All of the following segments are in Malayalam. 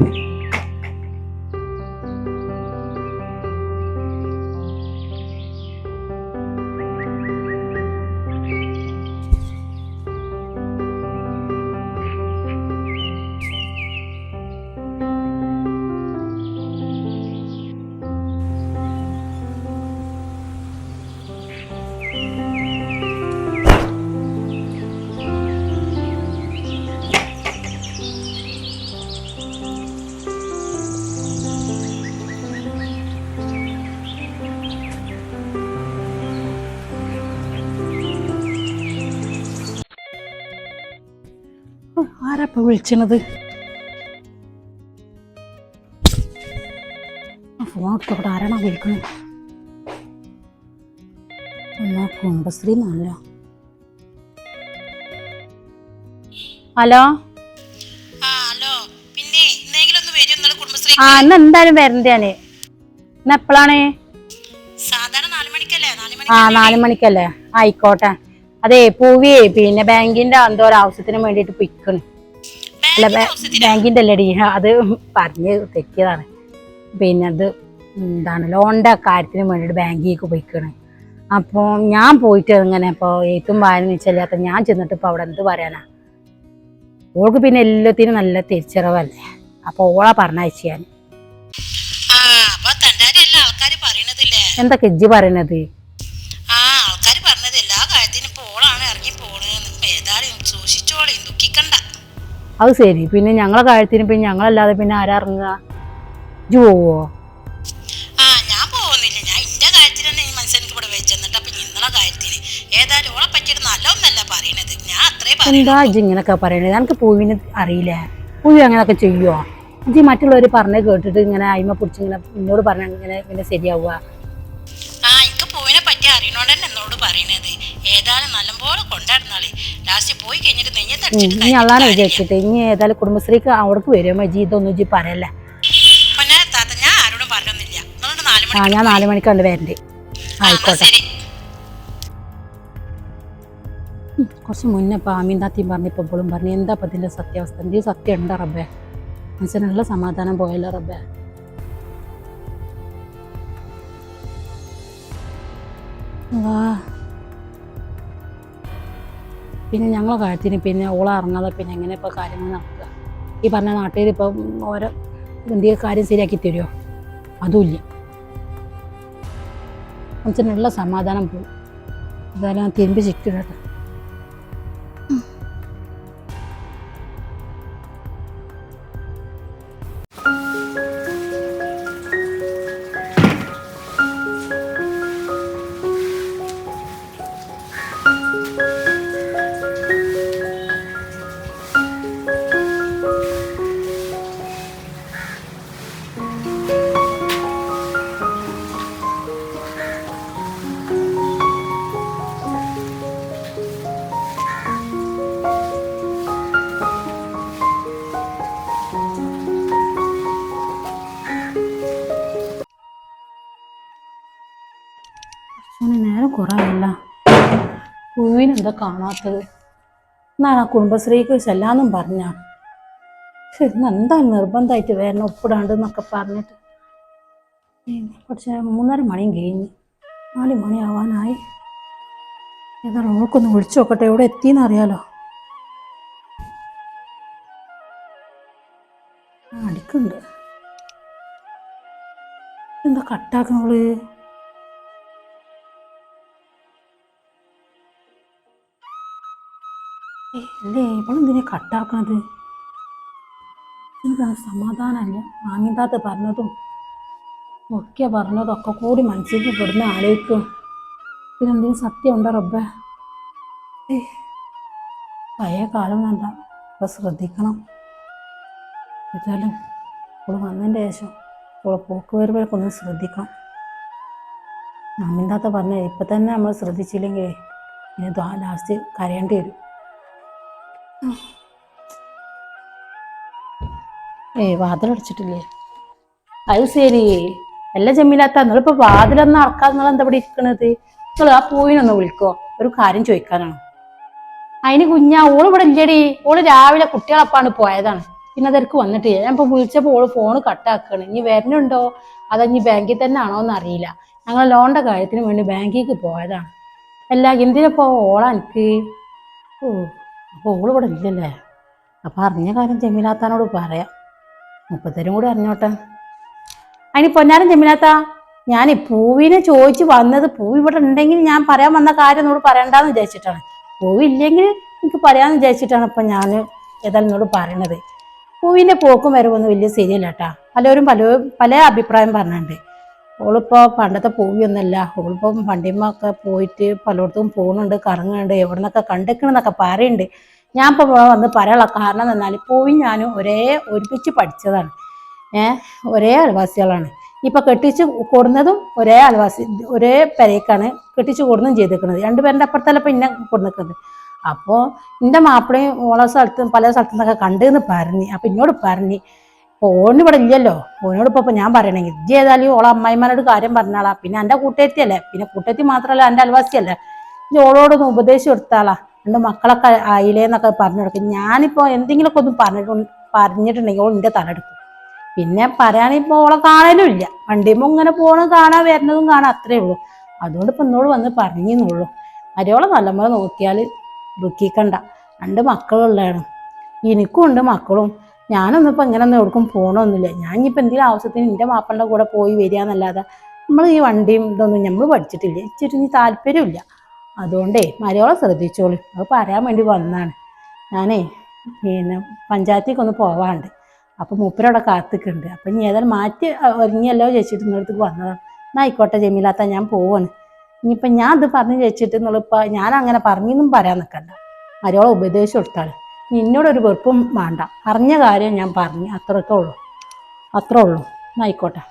থাকবে ആരാപ്പ വിളിച്ചണത്? ഫോൺ എടുത്തോട്ടെ ആരാണോ വിളിക്കുന്നത് എന്നാ കുടുംബശ്രീ നല്ല ഹലോ? ആ എന്നാ എന്തായാലും വരണ്ട ഞാൻ. എന്നാ എപ്പോഴാണ് ആ നാല് മണിക്കല്ലേ? ആയിക്കോട്ടെ. അതെ പൂവിയെ പിന്നെ ബാങ്കിന്റെ എന്തോ ഒരു ആവശ്യത്തിന് വേണ്ടിയിട്ട് പിക്കണ് അല്ല ബാങ്കിന്റെ അല്ലടി അത് പറഞ്ഞ് തെറ്റിയതാണ്. പിന്നെ അത് എന്താണ് ലോണിന്റെ കാര്യത്തിന് വേണ്ടിട്ട് ബാങ്കിലേക്ക് പോയിക്കണ്. അപ്പോൾ ഞാൻ പോയിട്ട് ഇങ്ങനെ ഇപ്പോൾ എഴുത്തും വായന ചെല്ലാത്ത ഞാൻ ചെന്നിട്ട് ഇപ്പോൾ അവിടെ എന്ത് പറയാനാ? ഓൾക്ക് പിന്നെ എല്ലാത്തിനും നല്ല തിരിച്ചറിവല്ലേ? അപ്പോൾ ഓളാ പറഞ്ഞയച്ചു ഞാൻ. അപ്പൊ എന്തൊക്കെ ഇജ്ജ് പറയണത്? അത് ശരി. പിന്നെ ഞങ്ങളെ കാര്യത്തിന് പിന്നെ ഞങ്ങളല്ലാതെ പിന്നെ ആരാ ഇറങ്ങുക ഇജ്ജ് പോവോ? ആ ഞാൻ പോകുന്നില്ല ഞാൻ ഇന്റെ കാര്യത്തിന് തന്നെ ഈ എനിക്ക് ഇവിടെ വെച്ചെന്നിട്ട്. അപ്പൊ നിങ്ങളെ കാര്യത്തിന് ഏതായാലും ഓളെ പറ്റിയിട്ട് നല്ലൊന്നല്ല പറയണത്. ഞാൻ അത്രേ എന്താ ഇജ്ജ് ഇങ്ങനൊക്കെ പറയണത്? എനിക്ക് പൂവിനെ അറിയില്ല. പൂവി അങ്ങനെയൊക്കെ ചെയ്യുവോ? ഇജ്ജ് മറ്റുള്ളവർ പറഞ്ഞ് കേട്ടിട്ട് ഇങ്ങനെ അയിമ പിടിച്ച് ഇങ്ങനെ എന്നോട് പറഞ്ഞ ഇങ്ങനെ ഇങ്ങനെ ശരിയാവുക. പറ്റി അറിയണോണ്ട് തന്നെ എന്നോട് പറയണത്. ഏതായാലും നല്ലപോലെ കൊണ്ടാടുന്നാൾ ലാസ്റ്റ് പോയി കഴിഞ്ഞിട്ട് നെഞ്ഞത്തടിച്ചിട്ട് ഇനി അള്ളാനെ വിചാരിച്ചിട്ട് ഇനി ഏതായാലും കുടുംബശ്രീക്ക് അവിടേക്ക് വരും ഇതൊന്നും ഇജ്ജ് പറയല്ലേ? പിന്നെ താത്ത ഞാൻ ആരോടും പറഞ്ഞൊന്നുമില്ല. നാല് ആ മണി ഞാൻ നാല് മണിക്കാണ് വരണ്ടേ. ആയിക്കോട്ടെ. ശരി. ഉം, കുറച്ച് മുന്നേ ഇപ്പം ആമീന്താത്തിയും പറഞ്ഞപ്പോൾ ഇപ്പോഴും പറഞ്ഞു. എന്താ ഇപ്പം ഇതിന്റെ സത്യാവസ്ഥ? എന്തേ സത്യം ഉണ്ടോ റബ്ബേ മനുഷ്യനുള്ള സമാധാനം പോയല്ലോ റബ്ബേ. പിന്നെ ഞങ്ങളെ കാര്യത്തിന് പിന്നെ ഓളെ ഇറങ്ങാതെ പിന്നെ എങ്ങനെ ഇപ്പോൾ കാര്യങ്ങൾ നടക്കുക? ഈ പറഞ്ഞ നാട്ടിൽ ഇപ്പം ഓരോ എന്തെങ്കിലും കാര്യം ശരിയാക്കി തരുമോ അതുമില്ല മനസ്സിനുള്ള സമാധാനം പോകും എന്തായാലും തിരുമ്പി ചിക്കിടട്ടെ നേരം കുറവല്ല പൂവിനെന്താ കാണാത്തത്? എന്നാണ് ആ കുടുംബശ്രീക്ക് ചെല്ലാന്നും പറഞ്ഞ? ഇന്ന് എന്താ നിർബന്ധമായിട്ട് വരണം ഒപ്പിടാണ്ട് എന്നൊക്കെ പറഞ്ഞിട്ട്? കുറച്ച് മൂന്നര മണിയും കഴിഞ്ഞ്. നാല് മണിയാവാനായി ഏതാ റോൾക്കൊന്ന് വിളിച്ചു നോക്കട്ടെ എവിടെ എത്തിയെന്ന് അറിയാലോ? അടിക്കുന്നുണ്ട് എന്താ കട്ടാക്കണോൾ അല്ലേ? ഇവളെന്തിനാ കട്ടാക്കണത്? എനിക്ക് സമാധാനമല്ല. മാമിന്താത്ത പറഞ്ഞതും ഒക്കെ പറഞ്ഞതും ഒക്കെ കൂടി മനസ്സിലേക്ക് പെടുന്ന ആലോചിക്കും. ഇതിനെന്തെങ്കിലും സത്യം ഉണ്ടോ റബ്ബേ? പഴയ കാലം വേണ്ട. ഇപ്പം ശ്രദ്ധിക്കണം. എന്നുവെച്ചാലും ഇപ്പോൾ വന്നതിന്റെ ശേഷം ഇപ്പോൾ പോക്ക് വരുമ്പോഴൊക്കെ ഒന്ന് ശ്രദ്ധിക്കണം. മാമിന്താത്ത പറഞ്ഞ ഇപ്പം തന്നെ നമ്മൾ ശ്രദ്ധിച്ചില്ലെങ്കിൽ ഇനി ലാസ്റ്റ് കരയേണ്ടി വരും. ഏയ് വാതിലടച്ചിട്ടില്ലേ? അത് ശരി. എല്ലാം ജമീലാത്ത നിങ്ങളിപ്പോ വാതിലൊന്നും അറക്കാതെ നിങ്ങൾ എന്താ ഇവിടെ ഇരിക്കണത്? നിങ്ങൾ ആ പൂവിനൊന്ന് വിളിക്കോ. ഒരു കാര്യം ചോദിക്കാനാണ്. അതിന് കുഞ്ഞാ ഓൾ ഇവിടെ ഇല്ലടി. ഓൾ രാവിലെ കുട്ടികളപ്പാണ് പോയതാണ്. പിന്നെ അതെനിക്ക് വന്നിട്ട് ഞാൻ ഇപ്പൊ വിളിച്ചപ്പോൾ ഓൾ ഫോണ് കട്ടാക്കാണ് ഇനി വരണുണ്ടോ? അതോ ഇനി ബാങ്കിൽ തന്നെ ആണോ എന്ന് അറിയില്ല. ഞങ്ങൾ ലോണിന്റെ കാര്യത്തിന് വേണ്ടി ബാങ്കിലേക്ക് പോയതാണ്. അല്ല എന്തിനപ്പോ ഓളാ എനിക്ക്? ഓ. അപ്പോൾ ഓൾ ഇവിടെ ഇല്ലല്ലേ? അപ്പോൾ അറിഞ്ഞ കാര്യം ജമീലാത്താനോട് പറയാം. മുപ്പത്തരും കൂടി അറിഞ്ഞോട്ടെ. അതിന് പൊന്നാരം ജമീലാത്ത ഞാൻ പൂവിനെ ചോദിച്ച് വന്നത് പൂവ് ഇവിടെ ഉണ്ടെങ്കിൽ ഞാൻ പറയാൻ വന്ന കാര്യം എന്നോട് പറയണ്ടെന്ന് വിചാരിച്ചിട്ടാണ്. പൂവില്ലെങ്കിൽ എനിക്ക് പറയാമെന്ന് വിചാരിച്ചിട്ടാണ് ഇപ്പം ഞാൻ ഏതായാലും എന്നോട് പറയണത്. പൂവിന്റെ പോക്കും വരവൊന്നും വലിയ ശരിയല്ല കേട്ടാ. പലരും പല പല അഭിപ്രായം പറഞ്ഞിട്ടുണ്ട്. ഓളിപ്പോൾ പണ്ടത്തെ പോവിയൊന്നല്ല. ഓളിപ്പം വണ്ടിമ്മൊക്കെ പോയിട്ട് പലയിടത്തും പോകുന്നുണ്ട് കറങ്ങുന്നുണ്ട് എവിടെ നിന്നൊക്കെ കണ്ടെക്കണമെന്നൊക്കെ പറയുന്നുണ്ട് ഞാൻ ഇപ്പോൾ വന്ന് പറയാനുള്ള കാരണം എന്ന് പറഞ്ഞാൽ പൂവി ഞാനും ഒരേ ഒരുമിച്ച് പഠിച്ചതാണ്. ഏഹ് ഒരേ അയൽവാസികളാണ്. ഇപ്പൊ കെട്ടിച്ച് കൊടുന്നതും ഒരേ അയൽവാസി ഒരേ പെരേക്കാണ് കെട്ടിച്ച് കൊടുന്നും ചെയ്തേക്കുന്നത് രണ്ടുപേരുടെ അപ്പുറത്തല്ല ഇപ്പൊ ഇന്നെ കൊടുക്കുന്നത് അപ്പോ എന്റെ മാപ്പിളയും ഓളെ സ്ഥലത്തും പല സ്ഥലത്തു നിന്നൊക്കെ കണ്ടെന്ന് പറഞ്ഞു അപ്പൊ എന്നോട് പറഞ്ഞ് ഓന് ഇവിടെ ഇല്ലല്ലോ. ഓനോട് ഇപ്പൊ ഞാൻ പറയണെങ്കിൽ ഇജ്ജ് ഏതായാലും ഓളെ അമ്മായിമാരോട് കാര്യം പറഞ്ഞാളാ. പിന്നെ എന്റെ കൂട്ടേത്തിയല്ലേ? പിന്നെ കൂട്ടേത്തി മാത്രമല്ല എന്റെ അയൽവാസിയല്ലേ? ഇജ്ജ് ഓളോടൊന്ന് ഉപദേശം എടുത്താളാ. എന്റെ മക്കളൊക്കെ ആയില്ലേന്നൊക്കെ പറഞ്ഞു കൊടുക്കും. ഞാനിപ്പോ എന്തെങ്കിലുമൊക്കെ ഒന്ന് പറഞ്ഞിട്ട് പറഞ്ഞിട്ടുണ്ടെങ്കിൽ ഓൾ എന്റെ തലെടുക്കും പിന്നെ പറയാനിപ്പോ ഓളെ കാണലും ഇല്ല. വണ്ടിയുമ്പോ ഇങ്ങനെ പോണ കാണാൻ വരുന്നതും കാണാൻ അത്രേ ഉള്ളൂ. അതുകൊണ്ട് ഇപ്പൊ എന്നോട് വന്ന് പറഞ്ഞെന്നുള്ളൂ അരിയോളെ നല്ലപോലെ നോക്കിയാൽ ദുഃഖിക്കണ്ട. രണ്ട് മക്കളുള്ളതാണ്. എനിക്കും ഉണ്ട് മക്കളും. ഞാനൊന്നും ഇപ്പൊ ഇങ്ങനെ ഒന്നും എവിടേക്കും പോകണമൊന്നുമില്ല ഞാൻ ഇനിയിപ്പോൾ എന്തെങ്കിലും ആവശ്യത്തിന് എന്റെ മാപ്പന്റെ കൂടെ പോയി വരിക എന്നല്ലാതെ നമ്മൾ ഈ വണ്ടിയും ഇതൊന്നും നമ്മൾ പഠിച്ചിട്ടില്ല. ഇച്ചിരി താല്പര്യമില്ല അതുകൊണ്ടേ മരയോളം ശ്രദ്ധിച്ചോളൂ. അത് പറയാൻ വേണ്ടി വന്നാണ് ഞാനേ പിന്നെ പഞ്ചായത്തേക്ക് ഒന്ന് പോവാണ്ട് അപ്പം മൂപ്പരവിടെ കാത്തിക്കുന്നുണ്ട്. അപ്പം ഇനി ഏതായാലും മാറ്റി ഒരുങ്ങിയല്ലോ ചേച്ചിട്ട് നിങ്ങളടുത്തേക്ക് വന്നതാണ്. എന്നാൽ ആയിക്കോട്ടെ ജമീലാത്ത ഞാൻ പോവാണ്. ഇനിയിപ്പം ഞാൻ അത് പറഞ്ഞ് ചേച്ചിട്ട് എന്നുള്ള ഞാൻ അങ്ങനെ പറഞ്ഞൊന്നും പറയാൻ നിൽക്കണ്ട മരയോളം ഉപദേശം കൊടുത്താൾ. ഇനി എന്നോടൊരു വെറുപ്പും വേണ്ട. അറിഞ്ഞ കാര്യം ഞാൻ പറഞ്ഞു. അത്രയൊക്കെ ഉള്ളൂ. അത്ര ഉള്ളൂ. എന്നായിക്കോട്ടെ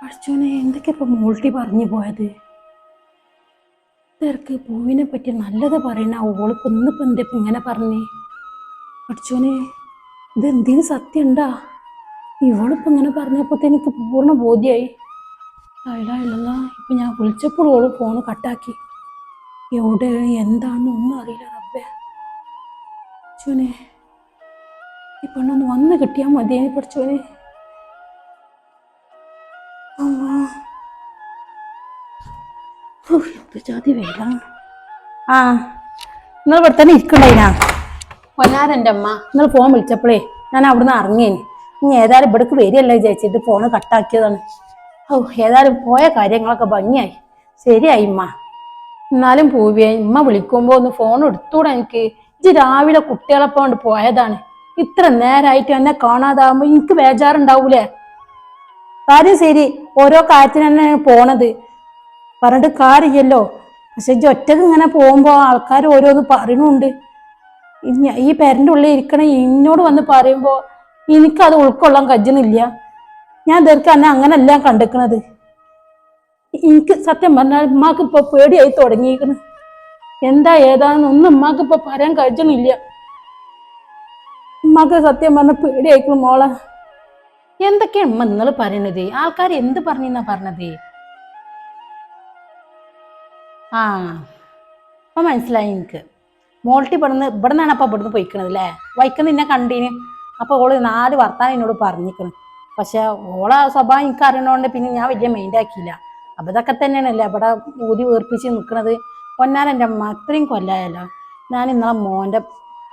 പഠിച്ചോനെ എന്തൊക്കെ ഇപ്പം മോൾട്ടി പറഞ്ഞു പോയത്? തിരക്ക് പൂവിനെ പറ്റി നല്ലത് പറയണ ഓളിപ്പോ ഇന്നിപ്പോ ഇങ്ങനെ പറഞ്ഞേ? പഠിച്ചോനെ ഇത് എന്തിനു സത്യം ഉണ്ടാ ഇവളിപ്പം ഇങ്ങനെ പറഞ്ഞപ്പോൾ എനിക്ക് പൂർണ ബോധ്യായി. അയലായില്ല ഇപ്പം ഞാൻ വിളിച്ചപ്പോൾ ഓൾ ഫോണ് കട്ടാക്കി എവിടെ എന്താണെന്ന് ഒന്നും അറിയില്ല റബ്ബേ. ചുനെ ഈ പെണ്ണൊന്ന് വന്ന് കിട്ടിയാൽ മതിയെ പഠിച്ചോനെ. എന്ത് ജാതി വേല. ആ നിങ്ങൾ ഇവിടെ തന്നെ ഇരിക്കണ്ടേനാ പൊന്നാരന്റെ അമ്മ. നിങ്ങൾ ഫോൺ വിളിച്ചപ്പോഴേ ഞാൻ അവിടുന്ന് ഇറങ്ങിയേനെ. ഇനി ഏതായാലും ഇവിടേക്ക് വരികയല്ലോ വിചാരിച്ചിട്ട് ഫോണ് കട്ടാക്കിയതാണ് ഓ ഏതായാലും പോയ കാര്യങ്ങളൊക്കെ ഭംഗിയായി. ശരിയായി ഇമ്മ എന്നാലും പൂവിയെ ഇമ്മ വിളിക്കുമ്പോൾ ഒന്ന് ഫോൺ എടുത്തൂടെ എനിക്ക്. ഇജ്ജ് രാവിലെ കുട്ടികളൊപ്പം കൊണ്ട് പോയതാണ്. ഇത്ര നേരമായിട്ട് എന്നെ കാണാതാവുമ്പോൾ എനിക്ക് ബേജാറുണ്ടാവൂലേ? കാര്യം ശരി ഓരോ കാര്യത്തിന് തന്നെ പോണത്. പറഞ്ഞിട്ട് കാര്യമില്ലല്ലോ. പക്ഷെ ഇജ്ജ് ഒറ്റയ്ക്ക് ഇങ്ങനെ പോകുമ്പോൾ ആൾക്കാർ ഓരോന്ന് പറയണുണ്ട് ഈ പേരന്റെ ഉള്ളിൽ ഇരിക്കണ എന്നോട് വന്ന് പറയുമ്പോൾ എനിക്കത് ഉൾക്കൊള്ളാൻ കഴിയുന്നില്ല ഞാൻ ഇതൊക്കെ എന്നെ അങ്ങനല്ല കണ്ടെക്കണത്. എനിക്ക് സത്യം പറഞ്ഞാൽ ഉമ്മാക്ക് ഇപ്പൊ പേടിയായി തുടങ്ങിയിരിക്കണ്. എന്താ ഏതാണെന്ന് ഒന്നും ഉമ്മാക്ക് ഇപ്പൊ പറയാൻ കഴിച്ചൊന്നുമില്ല ഉമ്മാക്ക് സത്യം പറഞ്ഞ പേടിയായിക്കണു മോളെ. എന്തൊക്കെയാണ് ഉമ്മ നിങ്ങൾ പറയണത്? ആൾക്കാർ എന്ത് പറഞ്ഞാ പറഞ്ഞത്? ആ അപ്പൊ മനസ്സിലായി എനിക്ക്. മോൾട്ടി ഇവിടുന്ന് ഇവിടെ നിന്നാണ് അപ്പൊ ഇവിടുന്ന് പോയിക്കണത് അല്ലേ വൈക്കുന്ന നിന്നെ കണ്ടീന്. അപ്പൊ ഓൾ നാല് വർത്താനം എന്നോട് പറഞ്ഞിക്കണ്. പക്ഷെ ഓളെ സ്വഭാവം എനിക്ക് അറിയണോണ്ട് പിന്നെ ഞാൻ വലിയ മൈൻഡ് ആക്കിയില്ല. അപ്പൊ ഇതൊക്കെ തന്നെയാണല്ലേ അവിടെ ഊതി വീർപ്പിച്ച് നിൽക്കണത് പൊന്നാനെന്റെ അമ്മ അത്രയും കൊല്ലായല്ലോ. ഞാൻ ഇന്നലെ മോന്റെ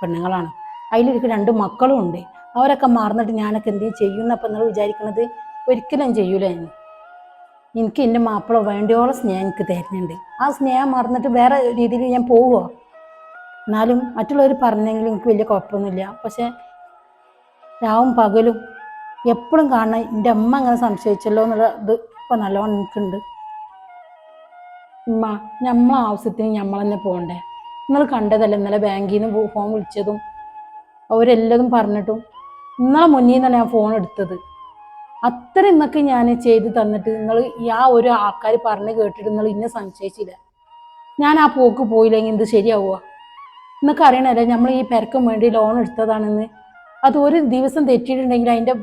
പെണ്ണുങ്ങളാണ്. അതിലിരിക്കും രണ്ട് മക്കളും ഉണ്ട്. അവരൊക്കെ മറന്നിട്ട് ഞാനൊക്കെ എന്തെങ്കിലും ചെയ്യുന്നപ്പം നിങ്ങൾ വിചാരിക്കുന്നത് ഒരിക്കലും ചെയ്യൂല ഞാൻ. എനിക്ക് എന്റെ മാപ്പിള വേണ്ടിയോളം സ്നേഹം എനിക്ക് തരുന്നുണ്ട്. ആ സ്നേഹം മറന്നിട്ട് വേറെ രീതിയിൽ ഞാൻ പോവുമോ എന്നാലും മറ്റുള്ളവർ പറഞ്ഞെങ്കിലും എനിക്ക് വലിയ കുഴപ്പമൊന്നുമില്ല. പക്ഷെ രാവും പകലും എപ്പോഴും കാണണം. എന്റെ അമ്മ അങ്ങനെ സംശയിച്ചല്ലോ എന്നുള്ള ഇത് ഇപ്പം നല്ലോണം എനിക്കുണ്ട്. ഉമ്മ നമ്മളെ ആവശ്യത്തിന് നമ്മൾ തന്നെ പോകണ്ടേ. നിങ്ങൾ കണ്ടതല്ലേ ഇന്നലെ ബാങ്കിൽ നിന്ന് ഫോൺ വിളിച്ചതും അവരെല്ലതും പറഞ്ഞിട്ടും. നിങ്ങളെ മുന്നിൽ നിന്നാണ് ഞാൻ ഫോൺ എടുത്തത്. അത്ര ഇന്നൊക്കെ ഞാൻ ചെയ്ത് തന്നിട്ട് നിങ്ങൾ ആ ഒരു ആൾക്കാർ പറഞ്ഞ് കേട്ടിട്ട് നിങ്ങൾ ഇന്നെ സംശയിച്ചില്ല. ഞാൻ ആ പോക്ക് പോയില്ലെങ്കിൽ ഇത് ശരിയാവുക? ഇന്നൊക്കെ അറിയണല്ലേ നമ്മൾ ഈ പെരക്കും വേണ്ടി ലോൺ എടുത്തതാണെന്ന്. അത് ഒരു ദിവസം തെറ്റിയിട്ടുണ്ടെങ്കിൽ അതിന്റെ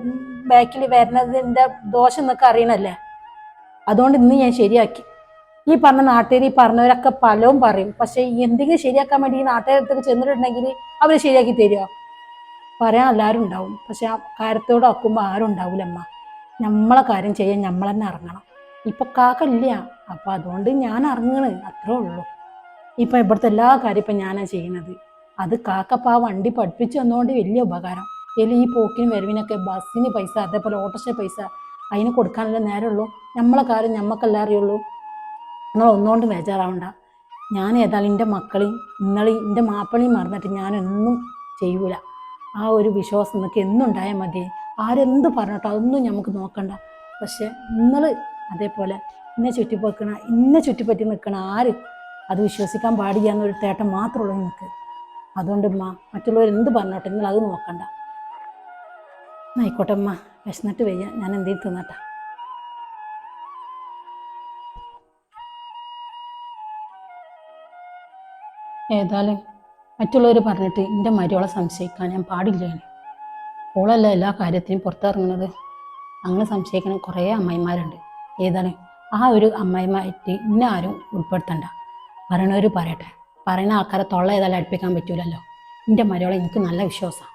ബാക്കിൽ വരുന്നതിന്റെ ദോഷം എന്നൊക്കെ അറിയണല്ലേ? അതുകൊണ്ട് ഇന്ന് ഞാൻ ശരിയാക്കി. ഈ പറഞ്ഞ നാട്ടുകാർ ഈ പറഞ്ഞവരൊക്കെ പലവും പറയും. പക്ഷേ എന്തെങ്കിലും ശരിയാക്കാൻ വേണ്ടി ഈ നാട്ടുകാരത്തൊക്കെ ചെന്നിട്ടുണ്ടെങ്കിൽ അവർ ശരിയാക്കി തരുമോ പറയാൻ എല്ലാവരും ഉണ്ടാവും. പക്ഷെ ആ കാര്യത്തോടെ ഒക്കുമ്പോൾ ആരും ഉണ്ടാവില്ല അമ്മ. നമ്മളെ കാര്യം ചെയ്യാൻ നമ്മൾ തന്നെ ഇറങ്ങണം. ഇപ്പൊ കാക്കല്ല അപ്പൊ അതുകൊണ്ട് ഞാൻ ഇറങ്ങണ്. അത്രേ ഉള്ളൂ. ഇപ്പൊ ഇവിടുത്തെ എല്ലാ കാര്യം ഇപ്പൊ ഞാനാണ് ചെയ്യുന്നത്. അത് കാക്കപ്പ ആ വണ്ടി പഠിപ്പിച്ചു തന്നുകൊണ്ട് വലിയ ഉപകാരം. ഇതിൽ ഈ പോക്കിനും വരവിനൊക്കെ ബസ്സിന് പൈസ അതേപോലെ ഓട്ടോറിക്ഷ പൈസ അതിന് കൊടുക്കാനല്ലേ നേരമുള്ളൂ. നമ്മളെ കാര്യം ഞമ്മക്കല്ല അറിയുള്ളൂ. നിങ്ങൾ ഒന്നുകൊണ്ട് ബേജാറാവണ്ട. ഞാൻ ഏതായാലും എന്റെ മക്കളെയും ഇന്നളെയും എന്റെ മാപ്പിളിയും മറന്നിട്ട് ഞാനൊന്നും ചെയ്യൂല. ആ ഒരു വിശ്വാസം നിങ്ങൾക്ക് എന്നും ഉണ്ടായാൽ മതി. ആരെന്ത് പറഞ്ഞിട്ടോ അതൊന്നും നമുക്ക് നോക്കണ്ട. പക്ഷെ നിങ്ങൾ അതേപോലെ ഇന്നെ ചുറ്റിപ്പോക്കണ ഇന്നെ ചുറ്റിപ്പറ്റി നിൽക്കണ ആര് അത് വിശ്വസിക്കാൻ പാടില്ല എന്നൊരു തേട്ടം മാത്രമുള്ളൂ നിങ്ങൾക്ക്. അതുകൊണ്ട് മറ്റുള്ളവർ എന്ത് പറഞ്ഞോട്ടെ നിങ്ങൾ അത് നോക്കണ്ട. ആയിക്കോട്ടെ അമ്മ വിശന്നിട്ട് വയ്യ. ഞാൻ എന്തെങ്കിലും തിന്നട്ടെ. ഏതായാലും മറ്റുള്ളവർ പറഞ്ഞിട്ട് എന്റെ മരുവളെ സംശയിക്കാൻ ഞാൻ പാടില്ല ഓളല്ല എല്ലാ കാര്യത്തിനും പുറത്തിറങ്ങുന്നത്. അങ്ങനെ സംശയിക്കണ കുറേ അമ്മായിമാരുണ്ട്. ഏതാണ് ആ ഒരു അമ്മായിമായിട്ട് ഇന്നെ ആരും ഉൾപ്പെടുത്തണ്ട. പറയണവർ പറയട്ടെ. പറയുന്ന ആൾക്കാരെ തൊള്ള ഏതായാലും അടുപ്പിക്കാൻ പറ്റൂലല്ലോ. എന്റെ മരുവളെ എനിക്ക് നല്ല വിശ്വാസമാണ്